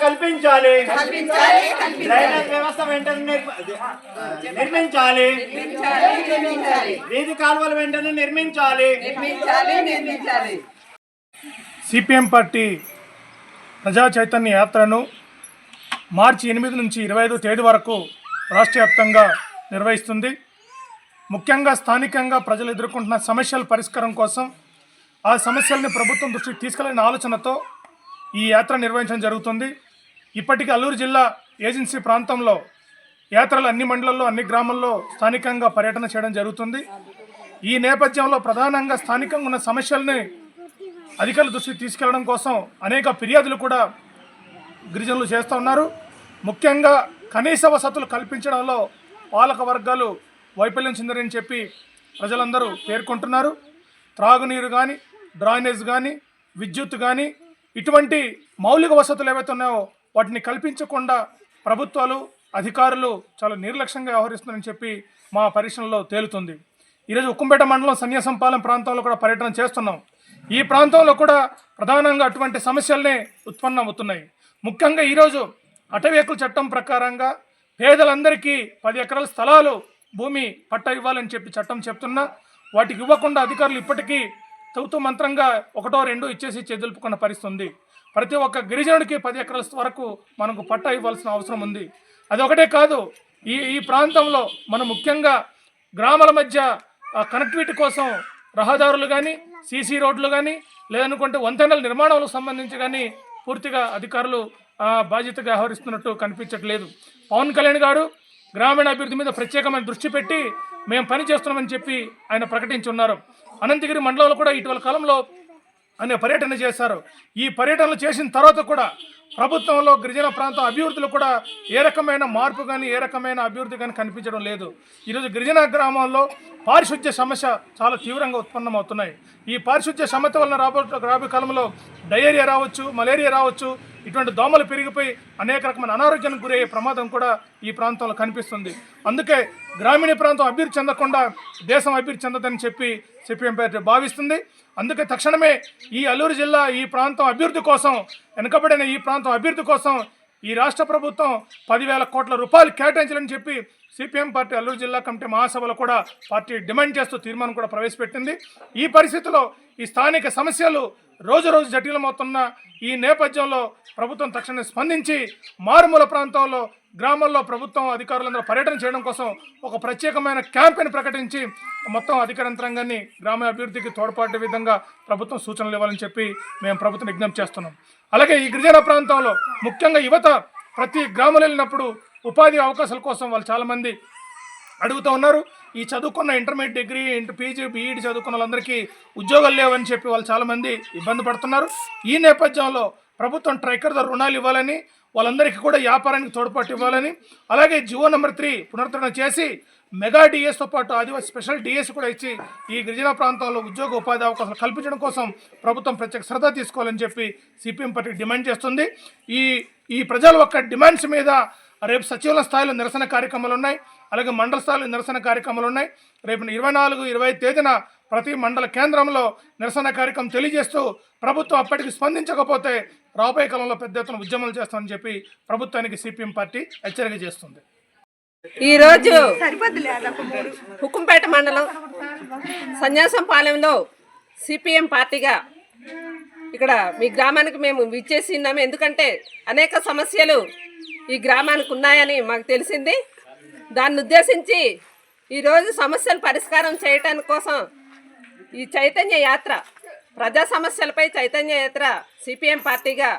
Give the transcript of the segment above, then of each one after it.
కల్పించాలి. డ్రైనేజ్ వ్యవస్థ వెంటనే నిర్మ- నిర్మించాలి. వీధి కాలువలు వెంటనే నిర్మించాలి. సిపిఎం పార్టీ ప్రజా చైతన్య యాత్రను మార్చి ఎనిమిది నుంచి ఇరవై ఐదో తేదీ వరకు రాష్ట్ర వ్యాప్తంగా నిర్వహిస్తుంది. ముఖ్యంగా స్థానికంగా ప్రజలు ఎదుర్కొంటున్న సమస్యల పరిష్కారం కోసం ఆ సమస్యల్ని ప్రభుత్వం దృష్టికి తీసుకెళ్ళిన ఆలోచనతో ఈ యాత్ర నిర్వహించడం జరుగుతుంది. ఇప్పటికీ అల్లూరు జిల్లా ఏజెన్సీ ప్రాంతంలో యాత్రలు అన్ని మండలాల్లో అన్ని గ్రామాల్లో స్థానికంగా పర్యటన చేయడం జరుగుతుంది. ఈ నేపథ్యంలో ప్రధానంగా స్థానికంగా ఉన్న సమస్యల్ని అధికారుల దృష్టికి తీసుకెళ్ళడం కోసం అనేక ఫిర్యాదులు కూడా గిరిజనులు చేస్తూ ఉన్నారు. ముఖ్యంగా కనీస వసతులు కల్పించడంలో పాలక వర్గాలు వైఫల్యం చెందారని చెప్పి ప్రజలందరూ పేర్కొంటున్నారు. త్రాగునీరు కానీ డ్రైనేజ్ కానీ విద్యుత్ కానీ ఇటువంటి మౌలిక వసతులు ఏవైతే ఉన్నాయో వాటిని కల్పించకుండా ప్రభుత్వాలు అధికారులు చాలా నిర్లక్ష్యంగా వ్యవహరిస్తున్నారని చెప్పి మా పరిశ్రమలో తేలుతుంది. ఈరోజు ఉక్కుంపేట మండలం సన్యాసంపాలెం ప్రాంతంలో కూడా పర్యటన చేస్తున్నాం. ఈ ప్రాంతంలో కూడా ప్రధానంగా అటువంటి సమస్యలనే ఉత్పన్నమవుతున్నాయి. ముఖ్యంగా ఈరోజు అటవీకుల చట్టం ప్రకారంగా పేదలందరికీ పది ఎకరాల స్థలాలు భూమి పట్ట ఇవ్వాలని చెప్పి చట్టం చెప్తున్నా వాటికి ఇవ్వకుండా అధికారులు ఇప్పటికీ చదువుతూ మంత్రంగా ఒకటో రెండో ఇచ్చేసి చెదులుపుకున్న పరిస్థితి ఉంది. ప్రతి ఒక్క గిరిజనుడికి పది ఎకరాల వరకు మనకు పట్టా ఇవ్వాల్సిన అవసరం ఉంది. అది ఒకటే కాదు ఈ ఈ ప్రాంతంలో మనం ముఖ్యంగా గ్రామాల మధ్య కనెక్టివిటీ కోసం రహదారులు కానీ సీసీ రోడ్లు కానీ లేదనుకుంటే వంతెనల నిర్మాణాలకు సంబంధించి కానీ పూర్తిగా అధికారులు బాధ్యతగా వ్యవహరిస్తున్నట్టు కనిపించట్లేదు. పవన్ కళ్యాణ్ గారు గ్రామీణ అభివృద్ధి మీద ప్రత్యేకమైన దృష్టి పెట్టి మేము పని చేస్తున్నామని చెప్పి ఆయన ప్రకటించి ఉన్నారు. అనంతగిరి మండలంలో కూడా ఇటీవల కాలంలో అనే పర్యటన చేశారు. ఈ పర్యటనలు చేసిన తర్వాత కూడా ప్రభుత్వంలో గిరిజన ప్రాంతం అభివృద్ధిలో కూడా ఏ రకమైన మార్పు కానీ ఏ రకమైన అభివృద్ధి కానీ కనిపించడం లేదు. ఈరోజు గిరిజన గ్రామాల్లో పారిశుద్ధ్య సమస్య చాలా తీవ్రంగా ఉత్పన్నమవుతున్నాయి. ఈ పారిశుద్ధ్య సమస్య వలన రాబో రాబోయే కాలంలో డయేరియా రావచ్చు మలేరియా రావచ్చు ఇటువంటి దోమలు పెరిగిపోయి అనేక రకమైన అనారోగ్యానికి గురయ్యే ప్రమాదం కూడా ఈ ప్రాంతంలో కనిపిస్తుంది. అందుకే గ్రామీణ ప్రాంతం అభివృద్ధి చెందకుండా దేశం అభివృద్ధి చెందదని చెప్పి సిపిఎం పార్టీ భావిస్తుంది. అందుకే తక్షణమే ఈ అల్లూరు జిల్లా ఈ ప్రాంతం అభివృద్ధి కోసం వెనుకబడిన ఈ ప్రాంతం అభివృద్ధి కోసం ఈ రాష్ట్ర ప్రభుత్వం పదివేల కోట్ల రూపాయలు కేటాయించాలని చెప్పి సిపిఎం పార్టీ అల్లూరు జిల్లా కమిటీ మహాసభలో కూడా పార్టీ డిమాండ్ చేస్తూ తీర్మానం కూడా ప్రవేశపెట్టింది. ఈ పరిస్థితిలో ఈ స్థానిక సమస్యలు రోజు రోజు జటిలమవుతున్న ఈ నేపథ్యంలో ప్రభుత్వం తక్షణమే స్పందించి మారుమూల ప్రాంతంలో గ్రామాల్లో ప్రభుత్వం అధికారులందరూ పర్యటన చేయడం కోసం ఒక ప్రత్యేకమైన క్యాంపెయిన్ ప్రకటించి మొత్తం అధికార యంత్రాంగాన్ని గ్రామ అభివృద్ధికి తోడ్పడే విధంగా ప్రభుత్వం సూచనలు ఇవ్వాలని చెప్పి మేము ప్రభుత్వం విజ్ఞప్తి చేస్తున్నాం. అలాగే ఈ గిరిజన ప్రాంతంలో ముఖ్యంగా యువత ప్రతి గ్రామంలో వెళ్ళినప్పుడు ఉపాధి అవకాశాల కోసం వాళ్ళు చాలామంది అడుగుతూ ఉన్నారు. ఈ చదువుకున్న intermediate degree inter PG B Ed చదువుకున్న వాళ్ళందరికీ ఉద్యోగాలు లేవని చెప్పి వాళ్ళు చాలామంది ఇబ్బంది పడుతున్నారు. ఈ నేపథ్యంలో ప్రభుత్వం ట్రైకర్ రుణాలు ఇవ్వాలని వాళ్ళందరికీ కూడా వ్యాపారానికి తోడ్పాటు ఇవ్వాలని అలాగే జివో నెంబర్ త్రీ పునరుద్ధరణ చేసి మెగా డిఎస్తో పాటు ఆదివాసీ స్పెషల్ డిఎస్ కూడా ఇచ్చి ఈ గిరిజన ప్రాంతంలో ఉద్యోగ ఉపాధి అవకాశాలు కల్పించడం కోసం ప్రభుత్వం ప్రత్యేక శ్రద్ధ తీసుకోవాలని చెప్పి సిపిఎం పార్టీ డిమాండ్ చేస్తుంది. ఈ ఈ ప్రజల యొక్క డిమాండ్స్ మీద రేపు సచివాలయ స్థాయిలో నిరసన కార్యక్రమాలు ఉన్నాయి. అలాగే మండల స్థాయిలో నిరసన కార్యక్రమాలు ఉన్నాయి. రేపు ఇరవై నాలుగు ఇరవై తేదీన ప్రతి మండల కేంద్రంలో నిరసన కార్యక్రమం తెలియజేస్తూ ప్రభుత్వం అప్పటికి స్పందించకపోతే రాబోయే కాలంలో పెద్ద ఎత్తున ఉద్యమాలు చేస్తామని చెప్పి ప్రభుత్వానికి సిపిఎం పార్టీ హెచ్చరిక చేస్తుంది. ఈరోజు హుకుంపేట మండలం సన్యాసం పాలెంలో సిపిఎం పార్టీగా ఇక్కడ మీ గ్రామానికి మేము విచ్చేసి ఉన్నాము. ఎందుకంటే అనేక సమస్యలు ఈ గ్రామానికి ఉన్నాయని మాకు తెలిసింది. దాన్ని ఉద్దేశించి ఈరోజు సమస్యలు పరిష్కారం చేయటానికి కోసం ఈ చైతన్య యాత్ర ప్రజా సమస్యలపై చైతన్య యాత్ర సిపిఎం పార్టీగా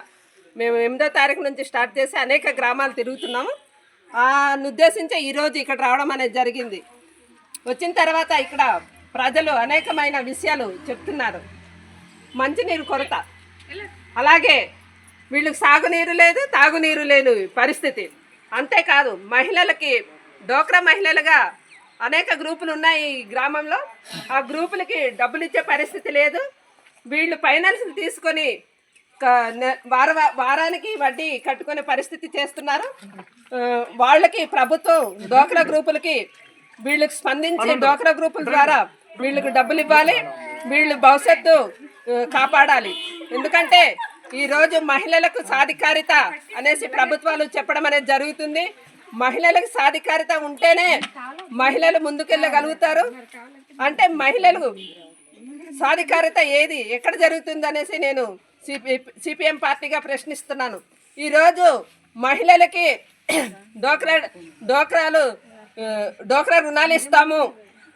మేము ఎనిమిదో తారీఖు నుంచి స్టార్ట్ చేసి అనేక గ్రామాలు తిరుగుతున్నాము. ఆ ఉద్దేశించే ఈరోజు ఇక్కడ రావడం అనేది జరిగింది. వచ్చిన తర్వాత ఇక్కడ ప్రజలు అనేకమైన విషయాలు చెప్తున్నారు. మంచినీరు కొరత. అలాగే వీళ్ళకి సాగునీరు లేదు తాగునీరు లేని పరిస్థితి. అంతేకాదు మహిళలకి డోక్రా మహిళలుగా అనేక గ్రూపులు ఉన్నాయి ఈ గ్రామంలో. ఆ గ్రూపులకి డబ్బులు ఇచ్చే పరిస్థితి లేదు. వీళ్ళు ఫైనాన్స్ తీసుకొని వార వారానికి వడ్డీ కట్టుకునే పరిస్థితి చేస్తున్నారు. వాళ్ళకి ప్రభుత్వం డోక్రా గ్రూపులకి వీళ్ళకి స్పందించి డోక్రా గ్రూపుల ద్వారా వీళ్ళకి డబ్బులు ఇవ్వాలి. వీళ్ళు భవిష్యత్తు కాపాడాలి. ఎందుకంటే ఈరోజు మహిళలకు సాధికారిత అనేసి ప్రభుత్వాలు చెప్పడం అనేది జరుగుతుంది. మహిళలకు సాధికారిత ఉంటేనే మహిళలు ముందుకెళ్ళగలుగుతారు. అంటే మహిళలు సాధికారిత ఏది ఎక్కడ జరుగుతుంది అనేసి నేను సిపిఎం పార్టీగా ప్రశ్నిస్తున్నాను. ఈరోజు మహిళలకి డోక్రా డోక్రాలు డోక్రా రుణాలు ఇస్తాము.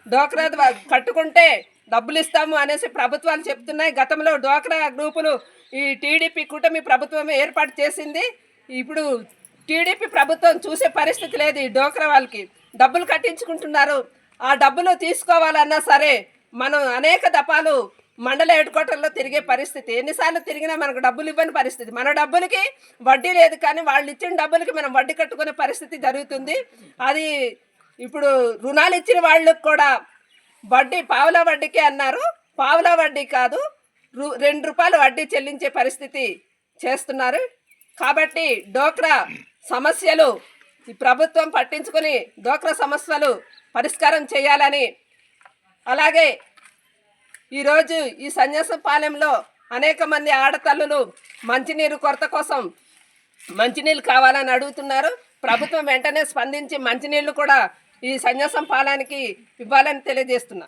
డోక్రా కట్టుకుంటే డబ్బులు ఇస్తాము అనేసి ప్రభుత్వాలు చెప్తున్నాయి. గతంలో డోక్రా గ్రూపులు ఈ టీడీపీ కూటమి ప్రభుత్వం ఏర్పాటు చేసింది. ఇప్పుడు టీడీపీ ప్రభుత్వం చూసే పరిస్థితి లేదు ఈ డోక్రా వాళ్ళకి. డబ్బులు కట్టించుకుంటున్నారు. ఆ డబ్బులు తీసుకోవాలన్నా సరే మనం అనేక దపాలు మండల హెడ్ క్వార్టర్లో తిరిగే పరిస్థితి. ఎన్నిసార్లు తిరిగినా మనకు డబ్బులు ఇవ్వని పరిస్థితి. మన డబ్బులకి వడ్డీ లేదు కానీ వాళ్ళు ఇచ్చిన డబ్బులకి మనం వడ్డీ కట్టుకునే పరిస్థితి జరుగుతుంది. అది ఇప్పుడు రుణాలు ఇచ్చిన వాళ్ళకి కూడా వడ్డీ పావుల వడ్డీకే అన్నారు. పావుల వడ్డీ కాదు రు రెండు రూపాయలు వడ్డీ చెల్లించే పరిస్థితి చేస్తున్నారు. కాబట్టి డోక్రా సమస్యలు ఈ ప్రభుత్వం పట్టించుకొని డోక్రా సమస్యలు పరిష్కారం చేయాలని. అలాగే ఈరోజు ఈ సన్యాసపాలెంలో అనేక మంది ఆడతల్లులు మంచినీరు కొరత కోసం మంచినీళ్ళు కావాలని అడుగుతున్నారు. ప్రభుత్వం వెంటనే స్పందించి మంచినీళ్ళు కూడా ఈ సన్యాసం పాలానికి ఇవ్వాలని తెలియజేస్తున్నా.